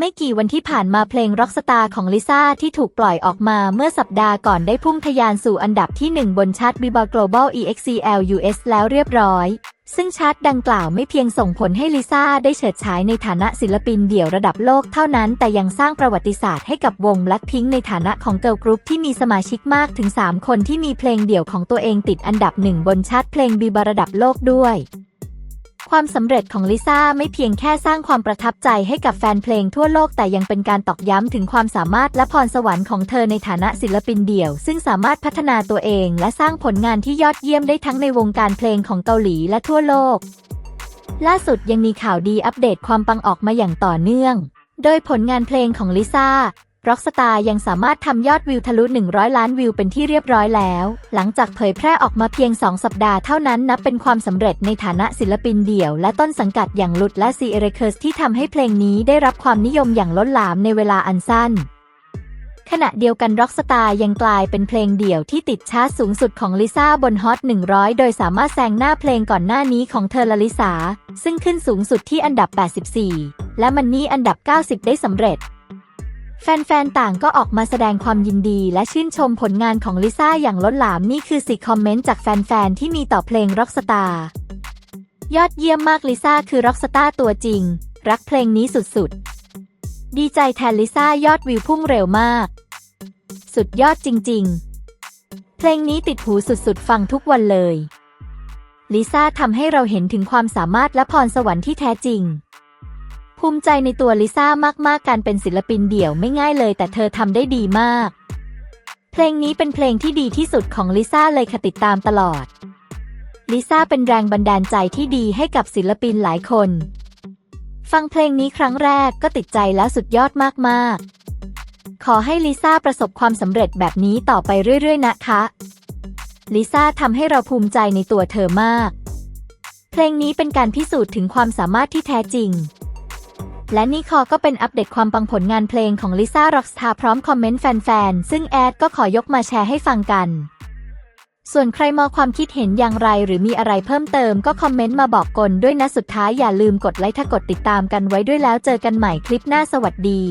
ไม่กี่วันที่ผ่านมาเพลง Rockstar ของลิซ่าที่ถูกปล่อยออกมาเมื่อสัปดาห์ก่อนได้พุ่งทะยานสู่อันดับที่ 1 บนชาร์ต Billboard Global EXCL US แล้วเรียบร้อย ซึ่งชาร์ตดังกล่าวไม่เพียงส่งผลให้ลิซ่าได้เฉิดฉายในฐานะศิลปินเดี่ยวระดับโลกเท่านั้น แต่ยังสร้างประวัติศาสตร์ให้กับวง Blackpink ในฐานะของเกิร์ลกรุ๊ปที่มีสมาชิกมากถึง 3 คนที่มีเพลงเดี่ยวของตัวเองติดอันดับหนึ่งบนชาร์ตเพลง Billboard ระดับโลกด้วย ความสำเร็จของลิซ่าไม่เพียงแค่สร้างความประทับใจให้กับแฟนเพลงทั่วโลกแต่ยังเป็นการตอกย้ำถึงความสามารถและพรสวรรค์ของเธอในฐานะศิลปินเดี่ยว ซึ่งสามารถพัฒนาตัวเองและสร้างผลงานที่ยอดเยี่ยมได้ทั้งในวงการเพลงของเกาหลีและทั่วโลก ล่าสุดยังมีข่าวดีอัปเดตความปังออกมาอย่างต่อเนื่อง โดยผลงานเพลงของลิซ่า Rockstar ยังสามารถทำยอดวิวทะลุ 100 ล้านวิวเป็นที่เรียบร้อยแล้ว หลังจากเผยแพร่ออกมาเพียง 2 สัปดาห์เท่านั้นนับเป็นความสำเร็จในฐานะศิลปินเดี่ยว และต้นสังกัดอย่างลุดและซีเอเรเคิร์สที่ทำให้เพลงนี้ได้รับความนิยมอย่างล้นหลามในเวลาอันสั้นขณะเดียวกัน Rockstar ยังกลายเป็นเพลงเดี่ยวที่ติดชาร์ตสูงสุดของลิซ่าบนฮอต 100 โดยสามารถแซงหน้าเพลงก่อนหน้านี้ของเธอลลิสาซึ่งขึ้นสูงสุดที่อันดับ 84 และมันนี่อันดับ 90 ได้สำเร็จ แฟนๆ ต่างก็ออกมาแสดงความยินดีและชื่นชมผลงานของลิซ่าอย่างล้นหลามนี่คือสิคอมเมนต์จากแฟนๆ ที่มีต่อเพลง Rockstar ยอดเยี่ยมมากลิซ่าคือ Rockstar ตัวจริง รักเพลงนี้สุดๆ ดีใจแทนลิซ่ายอดวิวพุ่งเร็วมาก สุดยอดจริงๆ เพลงนี้ติดหูสุดๆ ฟังทุกวันเลยลิซ่าทำให้เราเห็นถึงความสามารถและพรสวรรค์ที่แท้จริง ภูมิใจในตัวลิซ่ามากๆ การเป็นศิลปินเดี่ยวไม่ง่ายเลย แต่เธอทำได้ดีมาก เพลงนี้เป็นเพลงที่ดีที่สุดของลิซ่าเลยค่ะติดตามตลอด ลิซ่าเป็นแรงบันดาลใจที่ดีให้กับศิลปินหลายคน ฟังเพลงนี้ครั้งแรกก็ติดใจแล้วสุดยอดมากๆ ขอให้ลิซ่าประสบความสำเร็จแบบนี้ต่อไปเรื่อยๆ นะคะลิซ่าทำให้เราภูมิใจในตัวเธอมาก เพลงนี้เป็นการพิสูจน์ถึงความสามารถที่แท้จริง และนี่คอก็เป็นอัปเดตความปังผลงานเพลงของลิซ่าร็อกสตาร์พร้อมคอมเมนต์แฟนๆ ซึ่งแอดก็ขอยกมาแชร์ให้ฟังกัน ส่วนใครมองความคิดเห็นอย่างไรหรือมีอะไรเพิ่มเติมก็คอมเมนต์มาบอกกันด้วยนะสุดท้ายอย่าลืมกดไลค์ถ้ากดติดตามกันไว้ด้วยแล้วเจอกันใหม่คลิปหน้าสวัสดี